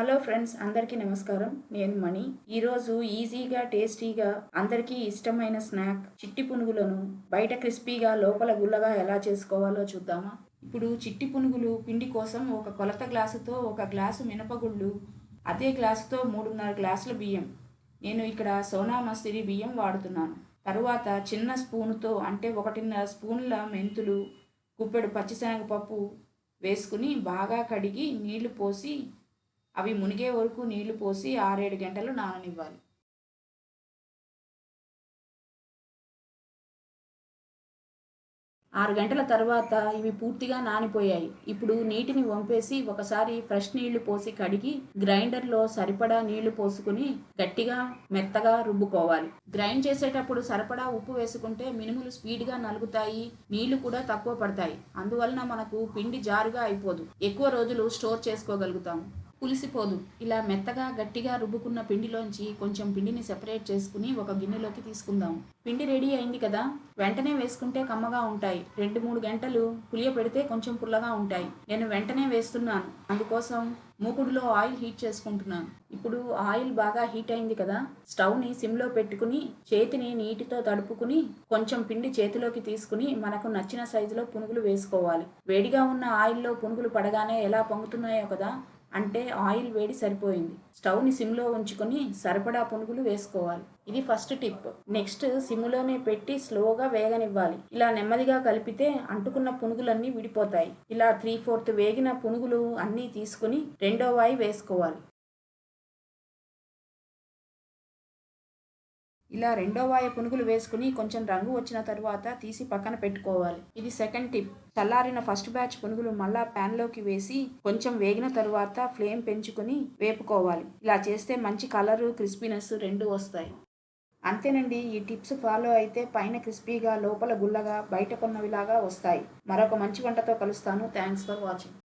Hello friends అందరికీ నమస్కారం. నేను మణి. ఈరోజు ఈజీగా టేస్టీగా అందరికీ ఇష్టమైన స్నాక్ చిట్టి పునుగులను బయట క్రిస్పీగా లోపల గుల్లగా ఎలా చేసుకోవాలో చూద్దామా? ఇప్పుడు చిట్టి పునుగులు పిండి కోసం ఒక కొలత గ్లాసుతో ఒక గ్లాసు మినపగుళ్ళు అదే గ్లాసుతో మూడున్నర గ్లాసుల బియ్యం. నేను ఇక్కడ సోనా మసూరి బియ్యం వాడుతున్నాను. తరువాత చిన్న స్పూనుతో అంటే ఒకటిన్నర స్పూన్ల మెంతులు గుప్పెడు పచ్చిశనగపప్పు వేసుకుని బాగా కడిగి నీళ్ళు పోసి అవి మునిగే వరకు నీళ్ళు పోసి ఆరేడు గంటలు నాననివ్వాలి. ఆరు గంటల తర్వాత ఇవి పూర్తిగా నానిపోయాయి. ఇప్పుడు నీటిని వంపేసి ఒకసారి ఫ్రెష్ నీళ్ళు పోసి కడిగి గ్రైండర్లో సరిపడా నీళ్ళు పోసుకుని గట్టిగా మెత్తగా రుబ్బుకోవాలి. గ్రైండ్ చేసేటప్పుడు సరిపడా ఉప్పు వేసుకుంటే మినుములు స్పీడ్గా నలుగుతాయి నీళ్ళు కూడా తక్కువ పడతాయి. అందువలన మనకు పిండి జారుగా అయిపోదు. ఎక్కువ రోజులు స్టోర్ చేసుకోగలుగుతాము. పులిసిపోదు. ఇలా మెత్తగా గట్టిగా రుబ్బుకున్న పిండిలోంచి కొంచెం పిండిని సెపరేట్ చేసుకుని ఒక గిన్నెలోకి తీసుకుందాం. పిండి రెడీ అయింది కదా? వెంటనే వేసుకుంటే కమ్మగా ఉంటాయి. రెండు మూడు గంటలు పులియ పెడితే కొంచెం పుల్లగా ఉంటాయి. నేను వెంటనే వేస్తున్నాను. అందుకోసం మూకుడులో ఆయిల్ హీట్ చేసుకుంటున్నాను. ఇప్పుడు ఆయిల్ బాగా హీట్ అయింది కదా? స్టవ్ని సిమ్లో పెట్టుకుని చేతిని నీటితో తడుపుకుని కొంచెం పిండి చేతిలోకి తీసుకుని మనకు నచ్చిన సైజులో పునుగులు వేసుకోవాలి. వేడిగా ఉన్న ఆయిల్లో పునుగులు పడగానే ఎలా పొంగుతున్నాయో కదా? అంటే ఆయిల్ వేడి సరిపోయింది. స్టవ్ని సిమ్లో ఉంచుకొని సరిపడా పునుగులు వేసుకోవాలి. ఇది ఫస్ట్ టిప్. నెక్స్ట్ సిమ్లోనే పెట్టి స్లోగా వేగనివ్వాలి. ఇలా నెమ్మదిగా కలిపితే అంటుకున్న పునుగులన్నీ విడిపోతాయి. ఇలా త్రీ ఫోర్త్ వేగిన పునుగులు అన్నీ తీసుకుని రెండో వాయి వేసుకోవాలి. ఇలా రెండో వాయ పునుగులు వేసుకుని కొంచెం రంగు వచ్చిన తర్వాత తీసి పక్కన పెట్టుకోవాలి. ఇది సెకండ్ టిప్ చల్లారిన ఫస్ట్ బ్యాచ్ పునుగులు మళ్ళా ప్యాన్లోకి వేసి కొంచెం వేగిన తరువాత ఫ్లేమ్ పెంచుకుని వేపుకోవాలి. ఇలా చేస్తే మంచి కలరు క్రిస్పీనెస్ రెండు వస్తాయి. అంతేనండి ఈ టిప్స్ ఫాలో అయితే పైన క్రిస్పీగా లోపల గుల్లగా బయట కొన్నవిలాగా వస్తాయి. మరొక మంచి వంటతో కలుస్తాను. Thanks for watching